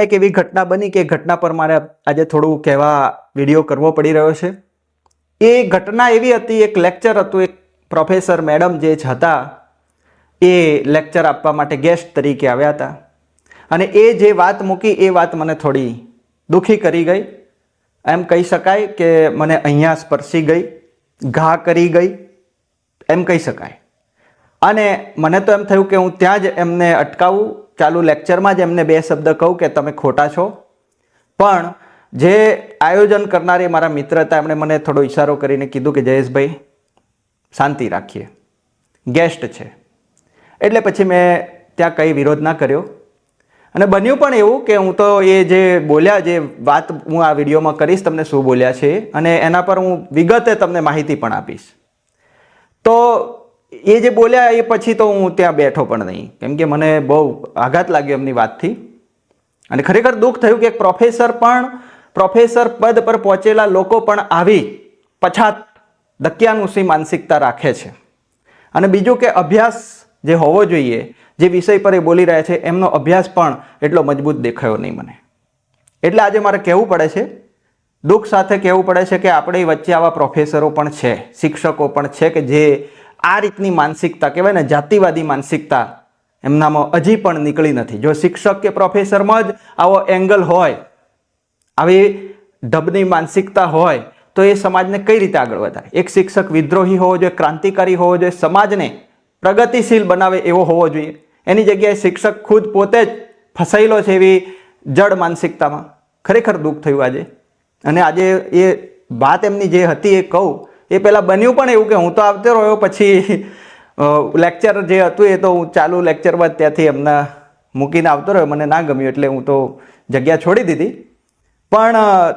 એક એવી ઘટના બની કે ઘટના પર મારે આજે થોડું કહેવા વીડિયો કરવો પડી રહ્યો છે. એ ઘટના એવી હતી, એક લેક્ચર હતું, એક પ્રોફેસર મેડમ જે હતા, એ લેક્ચર આપવા માટે ગેસ્ટ તરીકે આવ્યા હતા. અને એ જે વાત મૂકી, એ વાત મને થોડી દુઃખી કરી ગઈ. એમ કહી શકાય કે મને અહીંયા સ્પર્શી ગઈ, ઘા કરી ગઈ, એમ કહી શકાય. અને મને તો એમ થયું કે હું ત્યાં જ એમને અટકાવું ચાલુ લેક્ચરમાં જ એમને બે શબ્દ કહું કે તમે ખોટા છો. પણ જે આયોજન કરનારે મારા મિત્ર હતા, એમણે મને થોડો ઈશારો કરીને કીધું કે, જયેશભાઈ, શાંતિ રાખીએ. ગેસ્ટ છે. એટલે પછી મેં ત્યાં કંઈ વિરોધ ના કર્યો. અને બન્યું પણ એવું કે હું તો એ જે બોલ્યા, જે વાત હું આ વિડીયોમાં કરીશ, તમને શું બોલ્યા છે, અને એના પર હું વિગતે તમને માહિતી પણ આપીશ. તો એ જે બોલ્યા એ પછી તો હું ત્યાં બેઠો પણ નહીં. કેમ કે મને બહુ આઘાત લાગ્યો એમની વાતથી. અને ખરેખર દુઃખ થયું કે એક પ્રોફેસર પણ, પ્રોફેસર પદ પર પહોંચેલા લોકો પણ આવી પછાત દક્યાનુસી માનસિકતા રાખે છે. અને બીજું કે અભ્યાસ જે હોવો જોઈએ, જે વિષય પર એ બોલી રહ્યા છે, એમનો અભ્યાસ પણ એટલો મજબૂત દેખાયો નહીં મને. એટલે આજે મારે કહેવું પડે છે, દુઃખ સાથે કહેવું પડે છે કે આપણી વચ્ચે આવા પ્રોફેસરો પણ છે, શિક્ષકો પણ છે કે જે આ રીતની માનસિકતા કહેવાય ને, જાતિવાદી માનસિકતા, એમનામાં હજી પણ નીકળી નથી. જો શિક્ષક કે પ્રોફેસરમાં જ આવો એંગલ હોય, આવી ઢબની માનસિકતા હોય, તો એ સમાજને કઈ રીતે આગળ વધારે? એક શિક્ષક વિદ્રોહી હોવો જોઈએ, ક્રાંતિકારી હોવો જોઈએ, સમાજને પ્રગતિશીલ બનાવે એવો હોવો જોઈએ. એની જગ્યાએ શિક્ષક ખુદ પોતે જ ફસાયેલો છે એવી જડ માનસિકતામાં. ખરેખર દુઃખ થયું આજે. અને આજે એ વાત એમની જે હતી એ કહું એ પહેલાં બન્યું પણ એવું કે હું તો આવતો રહ્યો, પછી લેક્ચર જે હતું એ તો હું ચાલુ લેક્ચર બાદ ત્યાંથી એમના મૂકીને આવતો રહ્યો. મને ના ગમ્યું એટલે હું તો જગ્યા છોડી દીધી. પણ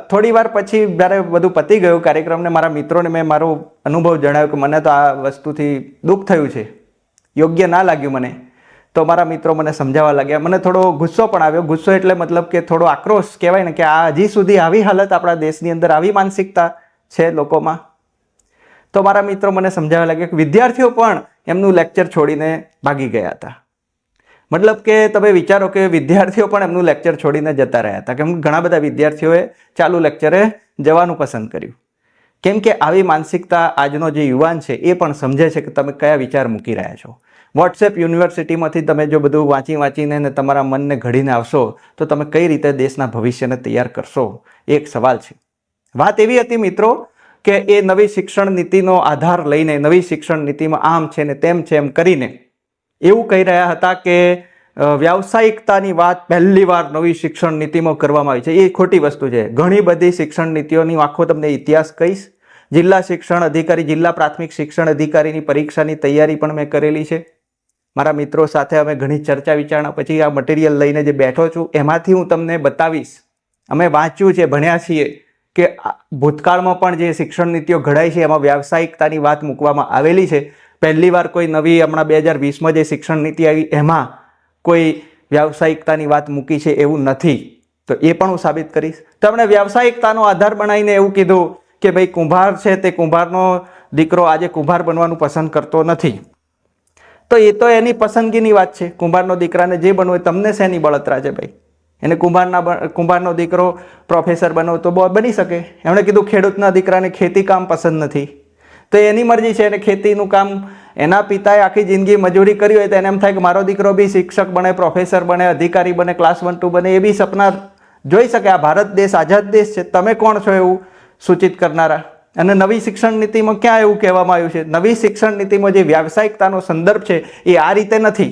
થોડી વાર પછી જ્યારે બધું પતી ગયું કાર્યક્રમને, મારા મિત્રોને મેં મારો અનુભવ જણાવ્યો કે મને તો આ વસ્તુથી દુઃખ થયું છે. યોગ્ય ના લાગ્યું મને. તો મારા મિત્રો મને સમજાવવા લાગ્યા. મને થોડો ગુસ્સો પણ આવ્યો. ગુસ્સો એટલે મતલબ કે થોડો આક્રોશ કહેવાય ને કે આ હજી સુધી આવી હાલત આપણા દેશની અંદર, આવી માનસિકતા છે લોકોમાં. તો મારા મિત્રો મને સમજાવવા લાગ્યા કે વિદ્યાર્થીઓ પણ એમનું લેક્ચર છોડીને ભાગી ગયા હતા. મતલબ કે તમે વિચારો કે વિદ્યાર્થીઓ પણ એમનું લેક્ચર છોડીને જતા રહ્યા હતા. કેમ ઘણા બધા વિદ્યાર્થીઓએ ચાલુ લેક્ચરે જવાનું પસંદ કર્યું. કેમ કે આવી માનસિકતા આજનો જે યુવાન છે એ પણ સમજે છે કે તમે કયા વિચાર મૂકી રહ્યા છો. વોટ્સએપ યુનિવર્સિટીમાંથી તમે જો બધું વાંચી વાંચીને ને તમારા મનને ઘડીને આવશો, તો તમે કઈ રીતે દેશના ભવિષ્યને તૈયાર કરશો? એક સવાલ છે. વાત એવી હતી મિત્રો કે એ નવી શિક્ષણ નીતિનો આધાર લઈને, નવી શિક્ષણ નીતિમાં આમ છે ને તેમ છે એમ કરીને એવું કહી રહ્યા હતા કે વ્યાવસાયિકતાની વાત પહેલી વાર નવી શિક્ષણ નીતિમાં કરવામાં આવી છે. એ ખોટી વસ્તુ છે. ઘણી બધી શિક્ષણ નીતિઓની આખો તમને ઇતિહાસ કહીશ. જિલ્લા શિક્ષણ અધિકારી, જિલ્લા પ્રાથમિક શિક્ષણ અધિકારીની પરીક્ષાની તૈયારી પણ મેં કરેલી છે. મારા મિત્રો સાથે અમે ઘણી ચર્ચા વિચારણા પછી આ મટીરિયલ લઈને જે બેઠો છું, એમાંથી હું તમને બતાવીશ. અમે વાંચ્યું છે, ભણ્યા છીએ. કે ભૂતકાળમાં પણ જે શિક્ષણ નીતિઓ ઘડાઈ છે, એમાં વ્યાવસાયિકતાની વાત મૂકવામાં આવેલી છે. પહેલી વાર કોઈ નવી હમણાં બે હજાર વીસમાં જે શિક્ષણ નીતિ આવી, એમાં કોઈ વ્યાવસાયિકતાની વાત મૂકી છે એવું નથી. તો એ પણ હું સાબિત કરીશ. તમને વ્યાવસાયિકતાનો આધાર બનાવીને એવું કીધું કે ભાઈ કુંભાર છે તે કુંભારનો દીકરો આજે કુંભાર બનવાનું પસંદ કરતો નથી. તો એ તો એની પસંદગીની વાત છે. કુંભારનો દીકરાને જે બનવું તમને શેની બળતરા છે ભાઈ? એને કુંભારના કુંભારનો દીકરો પ્રોફેસર બનવો તો બની શકે. એમણે કીધું, ખેડૂતના દીકરાને ખેતી કામ પસંદ નથી. તો એની મરજી છે, એને ખેતીનું કામ એના પિતાએ આખી જિંદગી મજૂરી કરી હોય તો એને એમ થાય કે મારો દીકરો બી શિક્ષક બને, પ્રોફેસર બને, અધિકારી બને, ક્લાસ વન, ટુ બને, એ બી સપના જોઈ શકે. આ ભારત દેશ આઝાદ દેશ છે. તમે કોણ છો એવું સૂચિત કરનારા? અને નવી શિક્ષણ નીતિમાં ક્યાં એવું કહેવામાં આવ્યું છે? નવી શિક્ષણ નીતિમાં જે વ્યાવસાયિકતાનો સંદર્ભ છે, એ આ રીતે નથી.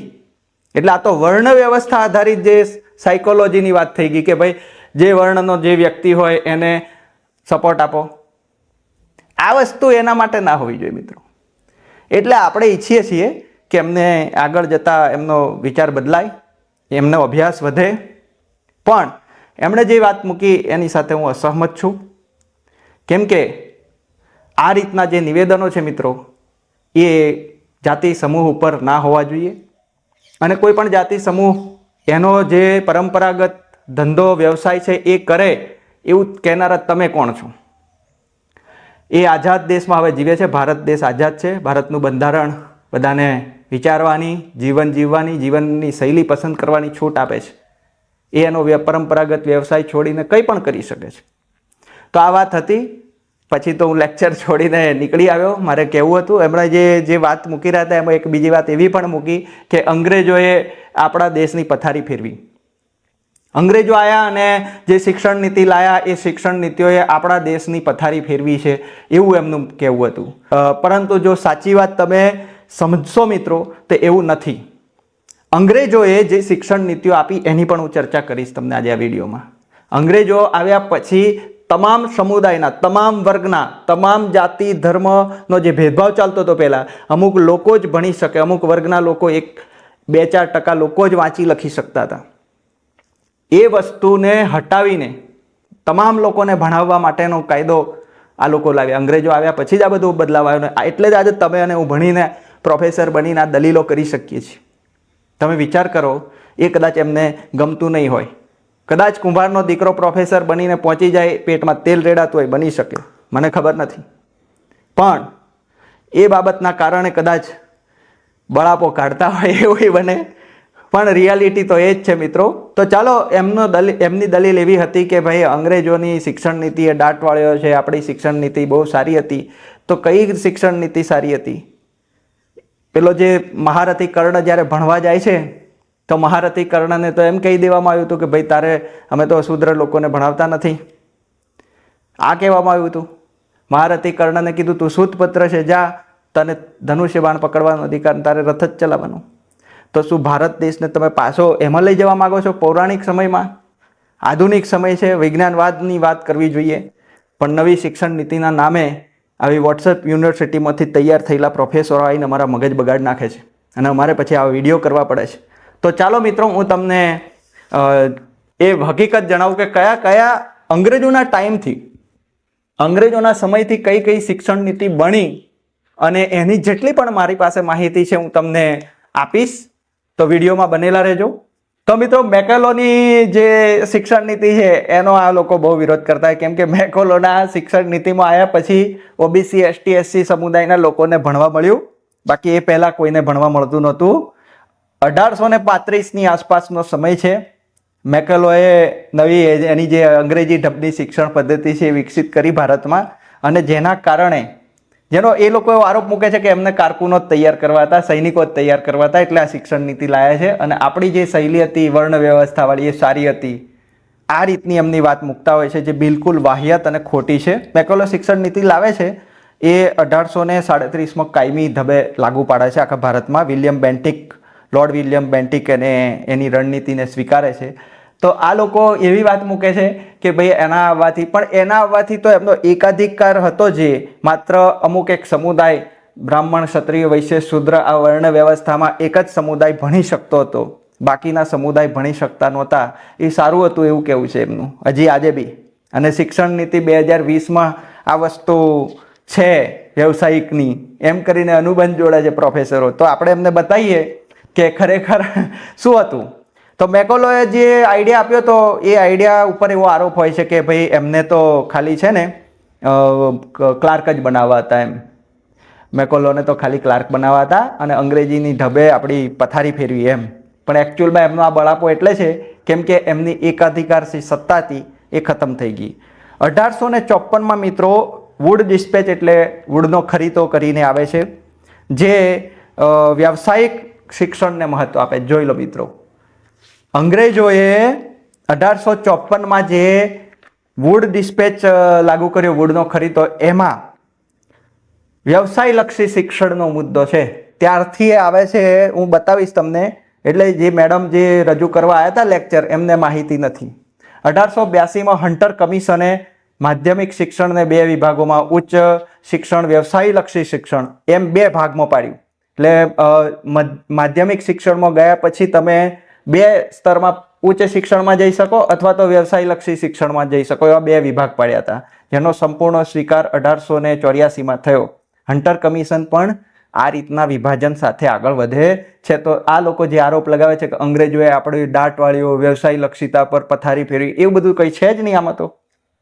એટલે આ તો વર્ણ વ્યવસ્થા આધારિત જે સાયકોલોજીની વાત થઈ ગઈ કે ભાઈ, જે વર્ણનો જે વ્યક્તિ હોય એને સપોર્ટ આપો. આ વસ્તુ એના માટે ના હોવી જોઈએ મિત્રો. એટલે આપણે ઈચ્છીએ છીએ કે એમને આગળ જતાં એમનો વિચાર બદલાય, એમનો અભ્યાસ વધે. પણ એમણે જે વાત મૂકી એની સાથે હું અસહમત છું. કેમ કે આ રીતના જે નિવેદનો છે મિત્રો, એ જાતિ સમૂહ ઉપર ના હોવા જોઈએ. અને કોઈ પણ જાતિ સમૂહ એનો જે પરંપરાગત ધંધો, વ્યવસાય છે એ કરે એવું કહેનારા તમે કોણ છો? એ આઝાદ દેશમાં હવે જીવે છે, ભારત દેશ આઝાદ છે. ભારતનું બંધારણ બધાને વિચારવાની, જીવન જીવવાની, જીવનની શૈલી પસંદ કરવાની છૂટ આપે છે. એ એનો પરંપરાગત વ્યવસાય છોડીને કંઈ પણ કરી શકે છે. તો આ વાત હતી. પછી તો હું લેક્ચર છોડીને નીકળી આવ્યો. મારે કહેવું હતું. એમણે જે જે વાત મૂકી રહ્યા હતા, એમાં એક બીજી વાત એવી પણ મૂકી કે અંગ્રેજોએ આપણા દેશની પથારી ફેરવી. અંગ્રેજો આવ્યા અને જે શિક્ષણ નીતિ લાયા એ શિક્ષણ નીતિઓએ આપણા દેશની પથારી ફેરવી છે એવું એમનું કહેવું હતું. પરંતુ જો સાચી વાત તમે સમજશો મિત્રો, તો એવું નથી. અંગ્રેજોએ જે શિક્ષણ નીતિઓ આપી એની પણ હું ચર્ચા કરીશ તમને આજે આ વિડીયોમાં. અંગ્રેજો આવ્યા પછી તમામ સમુદાયના, તમામ વર્ગના, તમામ જાતિ, ધર્મનો જે ભેદભાવ ચાલતો હતો પહેલાં, અમુક લોકો જ ભણી શકે, અમુક વર્ગના લોકો એક બે ચાર ટકા લોકો જ વાંચી લખી શકતા હતા. એ વસ્તુને હટાવીને તમામ લોકોને ભણાવવા માટેનો કાયદો આ લોકો લાવ્યા. અંગ્રેજો આવ્યા પછી જ આ બધું બદલાવ આવ્યો એટલે જ આજે તમે અને હું ભણીને પ્રોફેસર બનીને આ દલીલો કરી શકીએ છીએ. તમે વિચાર કરો, એ કદાચ એમને ગમતું નહીં હોય. કદાચ કુંભારનો દીકરો પ્રોફેસર બનીને પહોંચી જાય, પેટમાં તેલ રેડાતું હોય, બની શકે. મને ખબર નથી. પણ એ બાબતના કારણે કદાચ બળાપો કાઢતા હોય એવું બને. પણ રિયાલિટી તો એ જ છે મિત્રો. તો ચાલો, એમનો દલીલ એમની દલીલ એવી હતી કે ભાઈ, અંગ્રેજોની શિક્ષણ નીતિ એ દાટ છે, આપણી શિક્ષણ નીતિ બહુ સારી હતી. તો કઈ શિક્ષણ નીતિ સારી હતી? પેલો જે મહારથી કર્ણ જ્યારે ભણવા જાય છે, તો મહારથી કર્ણને તો એમ કહી દેવામાં આવ્યું હતું કે ભાઈ, તારે, અમે તો શૂદ્ર લોકોને ભણાવતા નથી. આ કહેવામાં આવ્યું હતું. મહારથી કર્ણને કીધું, તું સૂતપત્ર છે, જા. તને ધનુષ્ય બાણ પકડવાનો અધિકાર તારે રથ જ ચલાવવાનો. તો શું ભારત દેશને તમે પાછો એમાં લઈ જવા માગો છો? પૌરાણિક સમયમાં? આધુનિક સમય છે, વિજ્ઞાનવાદની વાત કરવી જોઈએ. પણ નવી શિક્ષણ નીતિના નામે આવી વોટ્સએપ યુનિવર્સિટીમાંથી તૈયાર થયેલા પ્રોફેસરો આવીને અમારા મગજ બગાડ નાખે છે અને અમારે પછી આ વીડિયો કરવા પડે છે. તો ચાલો મિત્રો, હું તમને એ હકીકત જણાવું કે કયા કયા અંગ્રેજોના ટાઈમથી અંગ્રેજોના સમયથી કઈ કઈ શિક્ષણ નીતિ બની અને એની જેટલી પણ મારી પાસે માહિતી છે, હું તમને આપીશ. તો વિડીયોમાં બનેલા રહેજો. તો મિત્રો, મેકેલોની જે શિક્ષણ નીતિ છે, એનો આ લોકો બહુ વિરોધ કરતા કેમ કે મેકોલોના શિક્ષણ નીતિમાં આવ્યા પછી ઓબીસી, એસટી, એસસી સમુદાયના લોકોને ભણવા મળ્યું. બાકી એ પહેલાં કોઈને ભણવા મળતું નહોતું. અઢારસો ને પાંત્રીસની આસપાસનો સમય છે. મેકલોએ નવી એની જે અંગ્રેજી ઢબની શિક્ષણ પદ્ધતિ છે વિકસિત કરી ભારતમાં. અને જેના કારણે જેનો એ લોકો એવો આરોપ મૂકે છે કે એમને કારકુનો જ તૈયાર કરવા હતા, સૈનિકો જ તૈયાર કરવા હતા, એટલે આ શિક્ષણ નીતિ લાયા છે. અને આપણી જે શૈલી હતી વર્ણ વ્યવસ્થાવાળી એ સારી હતી. આ રીતની એમની વાત મૂકતા હોય છે, જે બિલકુલ વાહિયાત અને ખોટી છે. મેકોલો શિક્ષણ નીતિ લાવે છે, એ અઢારસો ને સાડત્રીસમાં કાયમી ધબે લાગુ પાડે છે આખા ભારતમાં. William Bentinck, lord William Bentinck એને એની રણનીતિને સ્વીકારે છે. તો આ લોકો એવી વાત મૂકે છે કે ભાઈ એના આવવાથી, પણ એના આવવાથી તો એમનો એકાધિકાર હતો જે માત્ર અમુક એક સમુદાય, બ્રાહ્મણ, ક્ષત્રિય, વૈશ્ય, શુદ્ર આ વર્ણ વ્યવસ્થામાં એક જ સમુદાય ભણી શકતો હતો. બાકીના સમુદાય ભણી શકતા નહોતા. એ સારું હતું એવું કેવું છે એમનું. હજી આજે બી. અને શિક્ષણ નીતિ બે હજાર વીસમાં આ વસ્તુ છે વ્યવસાયિકની. એમ કરીને અનુબંધ જોડે છે પ્રોફેસરો તો આપણે એમને બતાવીએ કે ખરેખર શું હતું? તો મેકોલોએ જે આઈડિયા આપ્યો તો એ આઈડિયા ઉપર એવો આરોપ હોય છે કે ભાઈ એમને તો ખાલી છે ને ક્લાર્ક જ બનાવવા હતા એમ. મેકોલોને તો ખાલી ક્લાર્ક બનાવવા હતા અને અંગ્રેજીની ઢબે આપણી પથારી ફેરવી એમ. પણ એકચ્યુઅલમાં એમનો આ બળાપો એટલે છે કેમ કે એમની એકાધિકાર સત્તા હતી એ ખતમ થઈ ગઈ. અઢારસો ને ચોપનમાં મિત્રો વુડ ડિસ્પેચ એટલે વુડનો ખરીદો કરીને આવે છે, જે વ્યાવસાયિક શિક્ષણને મહત્વ આપે. જોઈ લો મિત્રો. અંગ્રેજોએ અઢારસો ચોપનમાં જે વુડ ડિસ્પેચ લાગુ કર્યો વુડનો ખરીદો એમાં વ્યવસાયલક્ષી શિક્ષણનો મુદ્દો છે. ત્યારથી આવે છે, હું બતાવીશ તમને, એટલે જે મેડમ જે રજૂ કરવા આવ્યા હતા લેક્ચર એમને માહિતી નથી. અઢારસો બ્યાસીમાં હન્ટર કમિશને માધ્યમિક શિક્ષણને બે વિભાગોમાં ઉચ્ચ શિક્ષણ, વ્યવસાયલક્ષી શિક્ષણ, એમ બે ભાગમાં પાડ્યું. એટલે માધ્યમિક શિક્ષણમાં ગયા પછી તમે બે સ્તરમાં ઉચ્ચ શિક્ષણમાં જઈ શકો અથવા તો વ્યવસાયલક્ષી શિક્ષણમાં જઈ શકો, એવા બે વિભાગ પાડ્યા હતા. જેનો સંપૂર્ણ સ્વીકાર અઢારસો ને ચોર્યાસીમાં થયો. હન્ટર કમિશન પણ આ રીતના વિભાજન સાથે આગળ વધે છે. તો આ લોકો જે આરોપ લગાવે છે કે અંગ્રેજોએ આપણી દાંટવાળીઓ વ્યવસાય લક્ષિતા પર પથારી ફેરવી, એવું બધું કંઈ છે જ નહીં આમાં તો.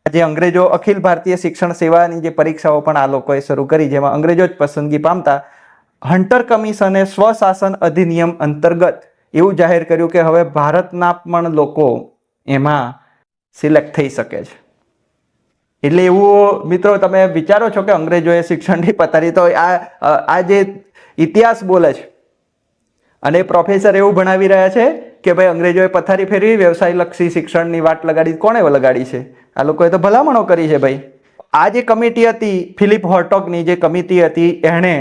જે અંગ્રેજો અખિલ ભારતીય શિક્ષણ સેવાની જે પરીક્ષાઓ પણ આ લોકોએ શરૂ કરી, જેમાં અંગ્રેજો જ પસંદગી પામતા હન્ટર કમિશને સ્વશાસન અધિનિયમ અંતર્ગત એવું જાહેર કર્યું કે હવે ભારતના પણ લોકો એમાં સિલેક્ટ થઈ શકે છે. એટલે એવું મિત્રો તમે વિચારો છો કે અંગ્રેજોએ શિક્ષણની પથારી તો આ આ જે ઇતિહાસ બોલે છે, અને પ્રોફેસર એવું ભણાવી રહ્યા છે કે ભાઈ અંગ્રેજોએ પથારી ફેરવી, વ્યવસાયલક્ષી શિક્ષણની વાટ લગાડી, કોણે લગાડી છે? આ લોકોએ તો ભલામણો કરી છે ભાઈ. આ જે કમિટી હતી ફિલિપ હોર્ટોકની જે કમિટી હતી, એણે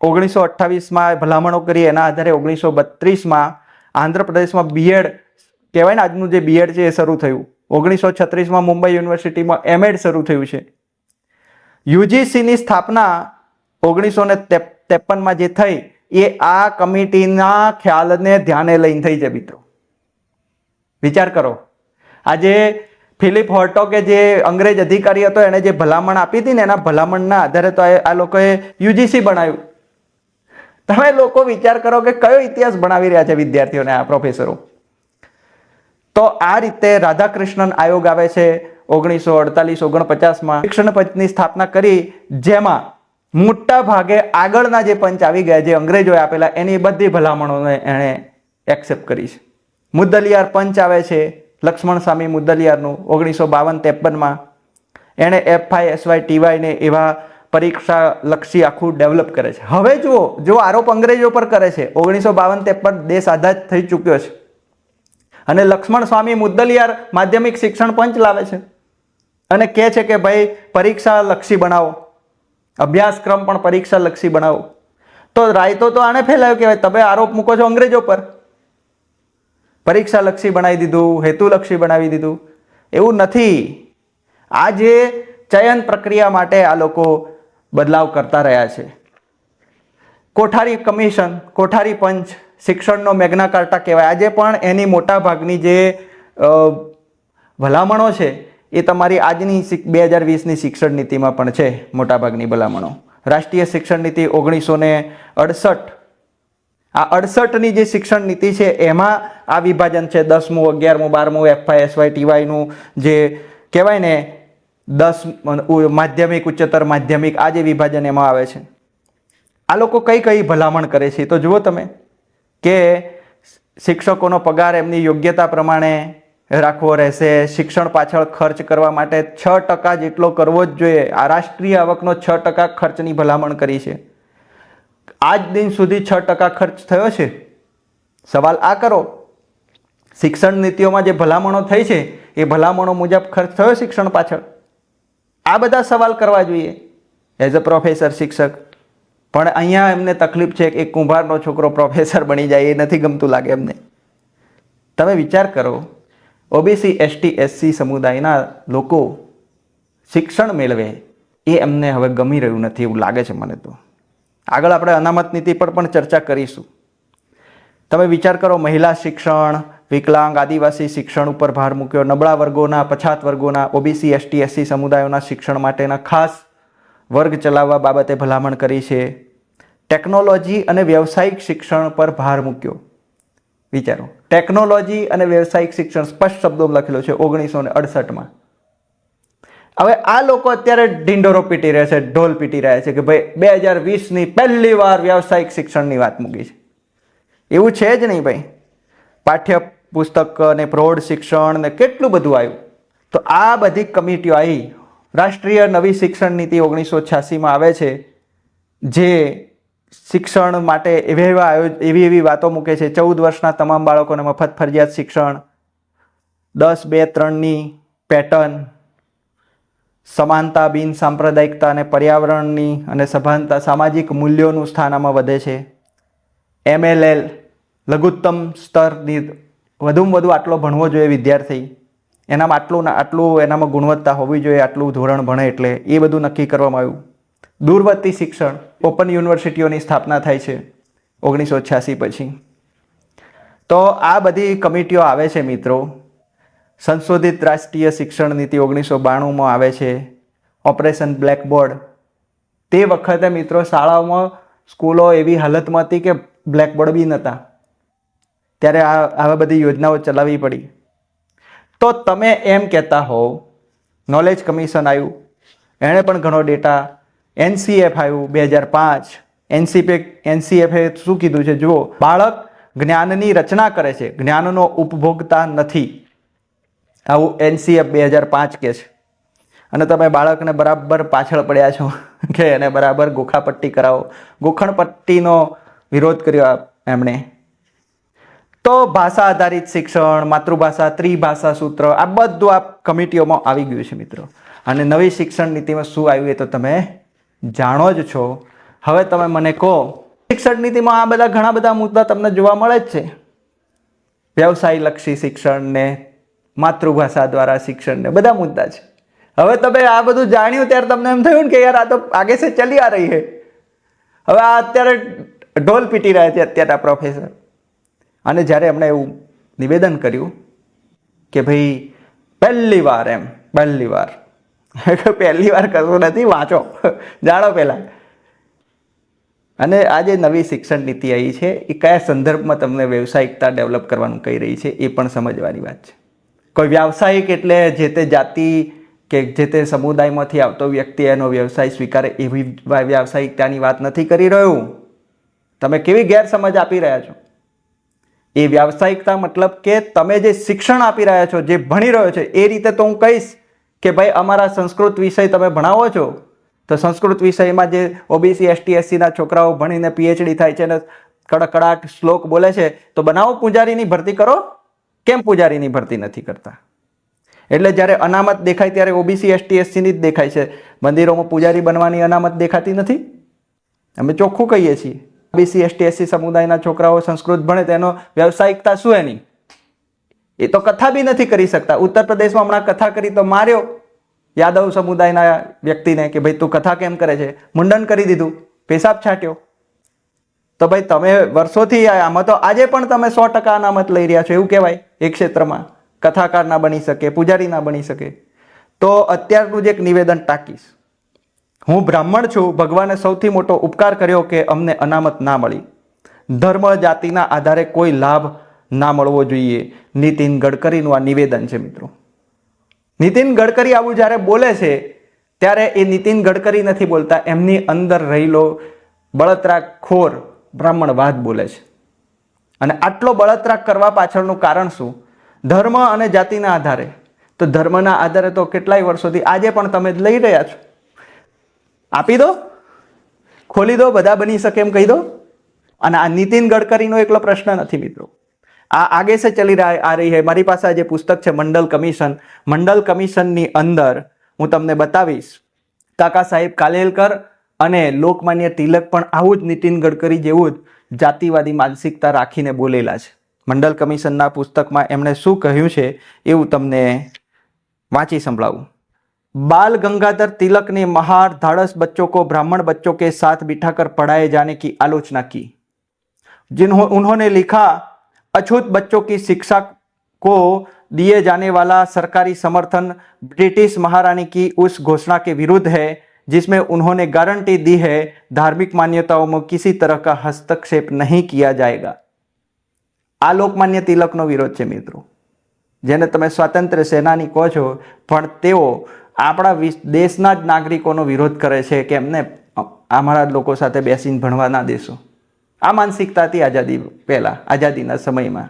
ઓગણીસો અઠ્ઠાવીસમાં ભલામણો કરી, એના આધારે ઓગણીસો બત્રીસમાં આંધ્રપ્રદેશમાં બીએડ કહેવાય ને આજનું જે બીએડ છે એ શરૂ થયું. ઓગણીસો છત્રીસમાં મુંબઈ યુનિવર્સિટીમાં એમએડ શરૂ થયું છે. યુજીસીની સ્થાપના ઓગણીસો ને ત્રેપનમાં જે થઈ, એ આ કમિટીના ખ્યાલને ધ્યાને લઈને થઈ છે મિત્રો. વિચાર કરો. આજે ફિલિપ હોર્ટોકે જે અંગ્રેજ અધિકારી હતો, એણે જે ભલામણ આપી હતી ને એના ભલામણના આધારે તો આ લોકોએ યુજીસી બનાવ્યું. તમે લોકો વિચાર કરો કે કયો ઇતિહાસ ભણાવી રહ્યા છે વિદ્યાર્થીઓને આ પ્રોફેસરો તો આ રીતે રાધાકૃષ્ણન આયોગ આવે છે ઓગણીસો અડતાલીસ, ઓગણપચાસમાં. શિક્ષણ પંચની સ્થાપના કરી, જેમાં મોટા ભાગે આગળના જે પંચ આવી ગયા, જે અંગ્રેજોએ આપેલા, એની બધી ભલામણોને એણે એક્સેપ્ટ કરી છે. મુદ્દલિયાર પંચ આવે છે, લક્ષ્મણ સ્વામી મુદ્દલિયારનું, ઓગણીસો બાવન, ત્રેપનમાં. એણે એફઆઈ એસવાય ટીવાયને એવા પરીક્ષા લક્ષી આખું ડેવલપ કરે છે. હવે જુઓ જો આરોપ અંગ્રેજો પર કરે છે. ઓગણીસો બાવન ત્રેપન દેશ આઝાદ થઈ ચૂક્યો છે. અને લક્ષ્મણ સ્વામી મુદ્દલિયાર માધ્યમિક શિક્ષણ પંચ લાવે છે. અને કહે છે કે ભાઈ પરીક્ષા લક્ષી બનાવો. અભ્યાસક્રમ પણ પરીક્ષા લક્ષી બનાવો. તો રાયતો તો આને ફેલાયો કહેવાય. તમે આરોપ મૂકો છો અંગ્રેજો પર. પરીક્ષા લક્ષી બનાવી દીધું, હેતુલક્ષી બનાવી દીધું. એવું નથી. આ જે ચયન પ્રક્રિયા માટે આ લોકો બદલાવ કરતા રહ્યા છે. કોઠારી કમિશન, કોઠારી પંચ, શિક્ષણનો મેઘના કાર્ટા કહેવાય. આજે પણ એની મોટા ભાગની જે ભલામણો છે, એ તમારી આજની બે હજાર વીસની શિક્ષણ નીતિમાં પણ છે, મોટાભાગની ભલામણો. રાષ્ટ્રીય શિક્ષણ નીતિ ઓગણીસો ને અડસઠ. આ અડસઠની જે શિક્ષણ નીતિ છે, એમાં આ વિભાજન છે, દસમું, અગિયારમું, બારમું એફઆઈ એસવાય ટીવાયનું જે કહેવાય ને દસ માધ્યમિક, ઉચ્ચતર માધ્યમિક આ જે વિભાજન એમાં આવે છે. આ લોકો કઈ કઈ ભલામણ કરે છે તો જુઓ તમે, કે શિક્ષકોનો પગાર એમની યોગ્યતા પ્રમાણે રાખવો રહેશે, શિક્ષણ પાછળ ખર્ચ કરવા માટે છ ટકા જેટલો કરવો જ જોઈએ. આ રાષ્ટ્રીય આવકનો છ ટકા ખર્ચની ભલામણ કરી છે. આજ દિન સુધી છ ટકા ખર્ચ થયો છે? સવાલ આ કરો. શિક્ષણ નીતિઓમાં જે ભલામણો થઈ છે, એ ભલામણો મુજબ ખર્ચ થયો શિક્ષણ પાછળ? આ બધા સવાલ કરવા જોઈએ. એઝ અ પ્રોફેસર શિક્ષક. પણ અહીંયા એમને તકલીફ છે કે એક કુંભારનો છોકરો પ્રોફેસર બની જાય, એ નથી ગમતું લાગે એમને. તમે વિચાર કરો ઓબીસી એસટી એસસી સમુદાયના લોકો શિક્ષણ મેળવે, એ એમને હવે ગમી રહ્યું નથી એવું લાગે છે મને તો. આગળ આપણે અનામત નીતિ પર પણ ચર્ચા કરીશું. તમે વિચાર કરો, મહિલા શિક્ષણ વિકલાંગ આદિવાસી શિક્ષણ ઉપર ભાર મૂક્યો. નબળા વર્ગોના, પછાત વર્ગોના, ઓબીસી, એસટી, એસસી સમુદાયોના શિક્ષણ માટેના ખાસ વર્ગ ચલાવવા બાબતે ભલામણ કરી છે. ટેકનોલોજી અને વ્યવસાયિક શિક્ષણ પર ભાર મૂક્યો. વિચારો. ટેકનોલોજી અને વ્યવસાયિક શિક્ષણ સ્પષ્ટ શબ્દોમાં લખેલો છે ઓગણીસો ને અડસઠમાં હવે આ લોકો અત્યારે ઢીંઢોરો પીટી રહ્યા છે, ઢોલ પીટી રહ્યા છે કે ભાઈ બે હજાર વીસની પહેલી વાર વ્યવસાયિક શિક્ષણની વાત મૂકી છે. એવું છે જ નહીં ભાઈ. પાઠ્ય પુસ્તક ને પ્રૌઢ શિક્ષણ ને કેટલું બધું આવ્યું. તો આ બધી કમિટીઓ આવી રાષ્ટ્રીય નવી શિક્ષણ નીતિ ઓગણીસો છ્યાસીમાં આવે છે, જે શિક્ષણ માટે એવા એવા એવી એવી વાતો મૂકે છે, ચૌદ વર્ષના તમામ બાળકોને મફત ફરજિયાત શિક્ષણ, દસ, બે, ત્રણની પેટર્ન, સમાનતા, બિન સાંપ્રદાયિકતા અને પર્યાવરણની અને સભાનતા, સામાજિક મૂલ્યોનું સ્થાન આમાં વધે છે. એમએલએલ લઘુત્તમ સ્તરની વધુમાં વધુ આટલો ભણવો જોઈએ વિદ્યાર્થી. એનામાં આટલું આટલું એનામાં ગુણવત્તા હોવી જોઈએ, આટલું ધોરણ ભણે એટલે એ બધું નક્કી કરવામાં આવ્યું. દૂરવર્તી શિક્ષણ ઓપન યુનિવર્સિટીઓની સ્થાપના થાય છે ઓગણીસો છ્યાસી પછી. તો આ બધી કમિટીઓ આવે છે મિત્રો. સંશોધિત રાષ્ટ્રીય શિક્ષણ નીતિ ઓગણીસો બાણુંમાં આવે છે. Operation blackboard. તે વખતે મિત્રો શાળાઓમાં સ્કૂલો એવી હાલતમાં હતી કે બ્લેકબોર્ડ બી નહોતા. ત્યારે આ આવા બધી યોજનાઓ ચલાવવી પડી. તો તમે એમ કહેતા હોવ નોલેજ કમિશન આવ્યું, એણે પણ ઘણો ડેટા એનસીએફ આવ્યું બે હજાર પાંચ, એનસીપે, એનસીએફે શું કીધું છે? જુઓ, બાળક જ્ઞાનની રચના કરે છે, જ્ઞાનનો ઉપભોગતા નથી. આવું એનસીએફ બે હજાર પાંચ કે છે. અને તમે બાળકને બરાબર પાછળ પડ્યા છો, કે એને બરાબર ગોખાપટ્ટી કરાવો. ગોખણપટ્ટીનો વિરોધ કર્યો એમણે. તો ભાષા આધારિત શિક્ષણ, માતૃભાષા, ત્રિભાષા સૂત્ર, આ બધું આ કમિટીઓમાં આવી ગયું છે મિત્રો. અને નવી શિક્ષણ નીતિમાં શું આવ્યું એ તો તમે જાણો જ છો. હવે તમે મને કહો, શિક્ષણ નીતિમાં આ બધા ઘણા બધા મુદ્દા તમને જોવા મળે જ છે. વ્યવસાયલક્ષી શિક્ષણને, માતૃભાષા દ્વારા શિક્ષણને, બધા મુદ્દા છે. હવે તમે આ બધું જાણ્યું ત્યારે તમને એમ થયું ને કે યાર આ તો આગે સે ચલી આ રહી હે. હવે આ અત્યારે ઢોલ પીટી રહ્યા છે અત્યારના પ્રોફેસર અને જ્યારે એમણે એવું નિવેદન કર્યું કે ભાઈ પહેલી વાર એમ, પહેલી વાર. પહેલી વાર કશું નથી, વાંચો. જાણો પહેલાં. અને આ જે નવી શિક્ષણ નીતિ આવી છે, એ કયા સંદર્ભમાં તમને વ્યવસાયિકતા ડેવલપ કરવાનું કહી રહી છે, એ પણ સમજવાની વાત છે. કોઈ વ્યાવસાયિક એટલે જે તે જાતિ કે જે તે સમુદાયમાંથી આવતો વ્યક્તિ એનો વ્યવસાય સ્વીકારે એવી વ્યાવસાયિકતાની વાત નથી કરી રહ્યું. તમે કેવી ગેરસમજ આપી રહ્યા છો? એ વ્યાવસાયિકતા મતલબ કે તમે જે શિક્ષણ આપી રહ્યા છો, જે ભણી રહ્યો છે, એ રીતે તો હું કહીશ કે ભાઈ અમારા સંસ્કૃત વિષય તમે ભણાવો છો, તો સંસ્કૃત વિષયમાં જે ઓબીસી એસટી એસસીના છોકરાઓ ભણીને પીએચડી થાય છે ને કડકડાટ શ્લોક બોલે છે, તો બનાવો પૂજારીની ભરતી કરો, કેમ પૂજારીની ભરતી નથી કરતા? એટલે જ્યારે અનામત દેખાય ત્યારે ઓબીસી એસટી એસસીની જ દેખાય છે. મંદિરોમાં પૂજારી બનવાની અનામત દેખાતી નથી? અમે ચોખ્ખું કહીએ છીએ. ઓબીસી એસટી એસસી સમુદાયના છોકરાઓ સંસ્કૃત ભણે તેનો વ્યવસાયિકતા શું એની? એ તો કથા બી નથી કરી શકતા. ઉત્તર પ્રદેશમાં હમણાં કથા કરી તો માર્યો. યાદવ સમુદાયના વ્યક્તિને કે ભાઈ તું કથા કેમ કરે છે? મુંડન કરી દીધું. પેશાબ છાંટ્યો. તો ભાઈ તમે વર્ષોથી આમાં તો આજે પણ તમે સો ટકા અનામત લઈ રહ્યા છો, એવું કહેવાય એ ક્ષેત્રમાં. કથાકાર ના બની શકે, પૂજારી ના બની શકે. તો અત્યારનું જ એક નિવેદન ટાંકીશ. હું બ્રાહ્મણ છું, ભગવાને સૌથી મોટો ઉપકાર કર્યો કે અમને અનામત ના મળી. ધર્મ જાતિના આધારે કોઈ લાભ ના મળવો જોઈએ. નીતિન ગડકરીનું આ નિવેદન છે મિત્રો. નીતિન ગડકરી આવું જ્યારે બોલે છે, ત્યારે એ નીતિન ગડકરી નથી બોલતા, એમની અંદર રહેલો બળતરા ખોર બ્રાહ્મણવાદ બોલે છે. અને આટલો બળતરા કરવા પાછળનું કારણ શું? ધર્મ અને જાતિના આધારે. તો ધર્મના આધારે તો કેટલાય વર્ષોથી આજે પણ તમે લઈ રહ્યા છો. આપી દો. ખોલી દો, બધા બની શકે એમ કહી દો. અને આ નીતિન ગડકરીનો એકલો પ્રશ્ન નથી મિત્રો. આ આગે સે ચલી રહી આ રહી હૈ. મારી પાસે જે પુસ્તક છે મંડલ કમિશન. મંડલ કમિશનની અંદર હું તમને બતાવીશ કાકા સાહેબ કાલેલકર અને લોકમાન્ય તિલક પણ આવું જ નીતિન ગડકરી જેવું જ જાતિવાદી માનસિકતા રાખીને બોલેલા છે. મંડલ કમિશનના પુસ્તકમાં એમણે શું કહ્યું છે એવું તમને વાંચી સંભળાવું. बाल गंगाधर तिलक ने महार धाड़स बच्चों को ब्राह्मण बच्चों के साथ बिठाकर पढ़ाए जाने की आलोचना की जिन्हों उन्होंने लिखा अछूत बच्चों की शिक्षा को दिए जाने वाला सरकारी समर्थन ब्रिटिश महारानी की उस घोषणा के विरुद्ध है जिसमें उन्होंने गारंटी दी है धार्मिक मान्यताओं में किसी तरह का हस्तक्षेप नहीं किया जाएगा આ લોકમાન્ય તિલકનો વિરોધ છે મિત્રો જેને તમે સ્વાતંત્ર્ય સેનાની કહો છો પણ તેઓ આપણા વિશ- દેશના જ નાગરિકોનો વિરોધ કરે છે કે એમને અ- અમારા લોકો સાથે બેસીને ભણવા ના દેશો આ માનસિકતા હતી આઝાદી પહેલાં આઝાદીના સમયમાં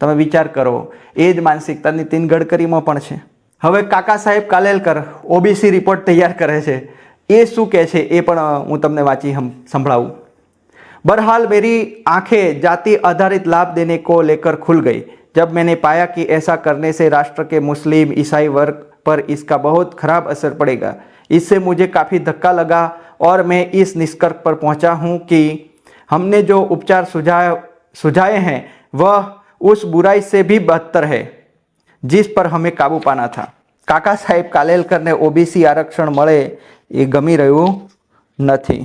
તમે વિચાર કરો એ જ માનસિકતા નીતિન ગડકરીમાં પણ છે હવે કાકા સાહેબ કાલેલકર ઓબીસી રિપોર્ટ તૈયાર કરે છે એ શું કહે છે એ પણ અ, હું તમને વાંચી હમ- સંભળાવું बहरहाल मेरी आंखें जाति आधारित लाभ देने को लेकर खुल गई जब मैंने पाया कि ऐसा करने से राष्ट्र के मुस्लिम ईसाई वर्ग पर इसका बहुत खराब असर पड़ेगा इससे मुझे काफ़ी धक्का लगा और मैं इस निष्कर्ष पर पहुंचा हूं कि हमने जो उपचार सुझाए सुझाए हैं वह उस बुराई से भी बदतर है जिस पर हमें काबू पाना था કાકા સાહેબ કાલેલકરને ઓબીસી આરક્ષણ મળે એ ગમી રહ્યું નથી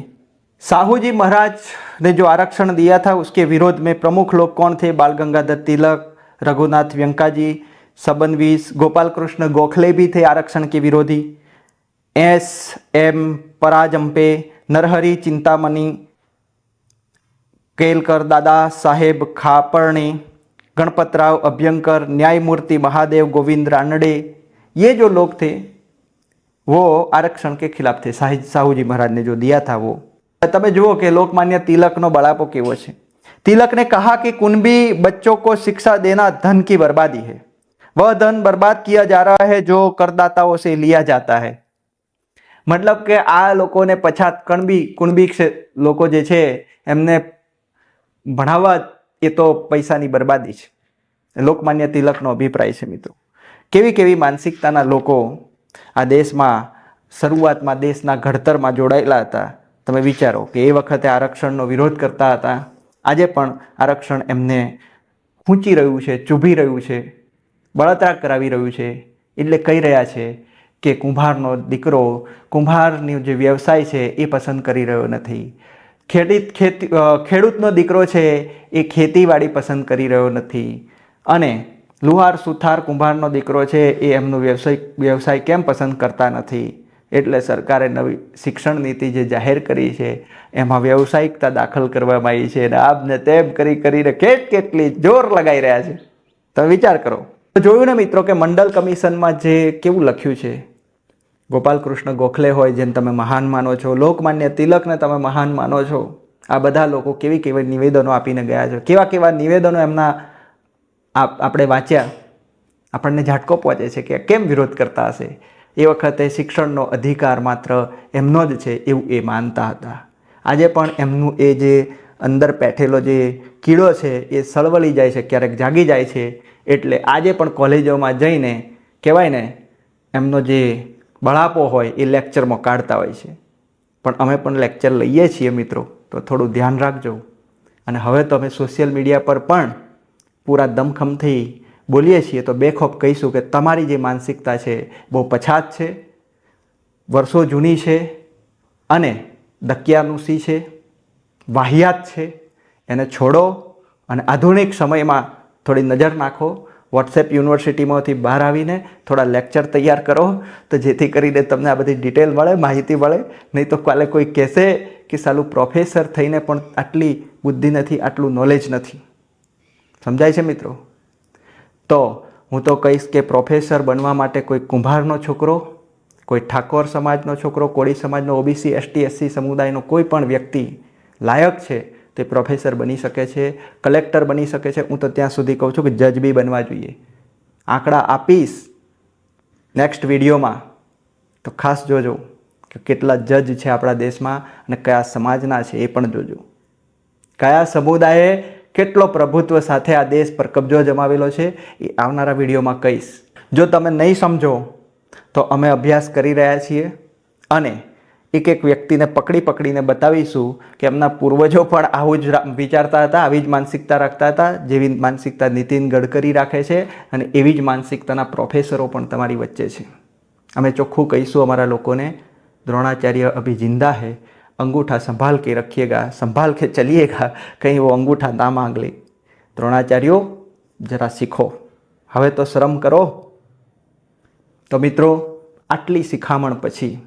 साहू जी महाराज ने जो आरक्षण दिया था उसके विरोध में प्रमुख लोग कौन थे बाल गंगाधर तिलक रघुनाथ व्यंका जी सबनवीस गोपाल कृष्ण गोखले भी थे आरक्षण के विरोधी एस एम पराजम्पे नरहरि चिंतामणि केलकर दादा साहेब खापर्णे गणपतराव अभ्यंकर न्यायमूर्ति महादेव गोविंद रानडे ये जो लोग थे वो आरक्षण के खिलाफ थे साहि साहू जी महाराज ने जो दिया था वो તમે જુઓ કે લોકમાન્ય તિલકનો બળાપો કેવો છે तिलक ने कहा कि कुनबी बच्चों को शिक्षा देना धन की बर्बादी है वह धन बर्बाद किया जा रहा है जो करदाताओं से लिया जाता है મતલબ કે આ લોકોને પછાત કણબી કુણબી ક્ષે- લોકો જે છે એમને ભણાવવા એ તો પૈસાની બરબાદી છે લોકમાન્ય તિલકનો અભિપ્રાય છે મિત્રો કેવી કેવી માનસિકતાના લોકો આ દેશમાં શરૂઆતમાં દેશના ઘડતરમાં જોડાયેલા હતા તમે વિચારો કે એ વખતે આરક્ષણનો વિરોધ કરતા હતા આજે પણ આરક્ષણ એમને ખૂંચી રહ્યું છે ચૂભી રહ્યું છે બળતરા કરાવી રહ્યું છે. એટલે કહી રહ્યા છે કે કુંભારનો દીકરો, કુંભારની જે વ્યવસાય છે એ પસંદ કરી રહ્યો નથી. ખેતી ખેતી ખેડૂતનો દીકરો છે એ ખેતીવાડી પસંદ કરી રહ્યો નથી. અને લુહાર સુથાર કુંભારનો દીકરો છે એ એમનો વ્યવસાય વ્યવસાય કેમ પસંદ કરતા નથી? એટલે સરકારે નવી શિક્ષણ નીતિ જે જાહેર કરી છે, એમાં વ્યવસાયિકતા દાખલ કરવામાં આવી છે અને આમ તેમ કરી, કરીને કેટ, કેટલી જોર લગાવી રહ્યા છે. તમે વિચાર કરો. તો જોયું ને મિત્રો કે મંડળ કમિશનમાં જે કેવું લખ્યું છે? ગોપાલકૃષ્ણ ગોખલે હોય જેને તમે મહાન માનો છો, લોકમાન્ય તિલકને તમે મહાન માનો છો, આ બધા લોકો કેવી કેવી નિવેદનો આપીને ગયા છે? કેવા કેવા નિવેદનો એમના આપ- આપણે વાંચ્યા? આપણને ઝાટકો પહોંચે છે કે કેમ વિરોધ કરતા હશે? એ વખતે શિક્ષણનો અધિકાર માત્ર એમનો જ છે એવું એ માનતા હતા. આજે પણ એમનું એ જે અંદર બેઠેલો જે કીડો છે એ સળવળી જાય છે, ક્યારેક જાગી જાય છે. એટલે આજે પણ કોલેજોમાં જઈને કહેવાય ને, એમનો જે બળાપો હોય એ લેક્ચરમાં કાઢતા હોય છે. પણ અમે પણ લેક્ચર લઈએ છીએ મિત્રો, તો થોડું ધ્યાન રાખજો. અને હવે તો અમે સોશિયલ મીડિયા પર પણ પૂરા દમખમથી બોલીએ છીએ, તો બેખોફ કહીશું કે તમારી જે માનસિકતા છે બહુ પછાત છે, વર્ષો જૂની છે અને દકિયાનુસી છે, વાહિયાત છે, એને છોડો અને આધુનિક સમયમાં થોડી નજર નાખો. વોટ્સએપ યુનિવર્સિટીમાંથી બહાર આવીને થોડા લેક્ચર તૈયાર કરો, તો જેથી કરીને તમને આ બધી ડિટેલ મળે, માહિતી મળે. નહીં તો કાલે કોઈ કહેશે કે સાલું પ્રોફેસર થઈને પણ આટલી બુદ્ધિ નથી, આટલું નોલેજ નથી. સમજાય છે મિત્રો? તો હું તો કહીશ કે પ્રોફેસર બનવા માટે કોઈ કુંભારનો છોકરો, કોઈ ઠાકોર સમાજનો છોકરો, કોળી સમાજનો ઓબીસી એસટી એસસી સમુદાયનો કોઈ પણ વ્યક્તિ લાયક છે તે પ્રોફેસર બની શકે છે, કલેક્ટર બની શકે છે. હું તો ત્યાં સુધી કહું છું કે જજ બી બનવા જોઈએ. આંકડા આપીશ નેક્સ્ટ વિડીયોમાં. તો ખાસ જોજો કે કેટલા જજ છે આપણા દેશમાં અને કયા સમાજના છે એ પણ જોજો. કયા સમુદાયે કેટલો પ્રભુત્વ સાથે આ દેશ પર કબજો જમાવેલો છે એ આવનારા વિડીયોમાં કહીશ. જો તમે નહીં સમજો, તો અમે અભ્યાસ કરી રહ્યા છીએ અને એક એક વ્યક્તિને પકડી પકડીને બતાવીશું કે એમના પૂર્વજો પણ આવું જ વિચારતા હતા, આવી જ માનસિકતા રાખતા હતા, જેવી માનસિકતા નીતિન ગડકરી રાખે છે અને એવી જ માનસિકતાના પ્રોફેસરો પણ તમારી વચ્ચે છે. અમે ચોખ્ખું કહીશું અમારા લોકોને, દ્રોણાચાર્ય અભી જિંદા હે, અંગૂઠા સંભાળ કે રખીએગા સંભાળ કે ચલીએગા કંઈ વો અંગૂઠા ના માંગ લે. દ્રોણાચાર્યો, જરા શીખો. હવે તો શ્રમ કરો. તો મિત્રો, આટલી શિખામણ પછી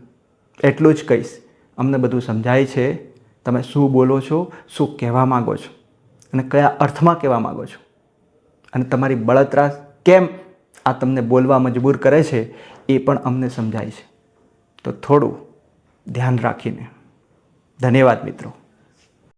એટલું જ કહીશ. અમને બધું સમજાય છે. તમે શું બોલો છો? શું કહેવા માગો છો? અને કયા અર્થમાં કહેવા માગો છો? અને તમારી બળતરા કેમ આ તમને બોલવા મજબૂર કરે છે એ પણ અમને સમજાય છે. તો થોડું ધ્યાન રાખીને. ધન્યવાદ મિત્રો.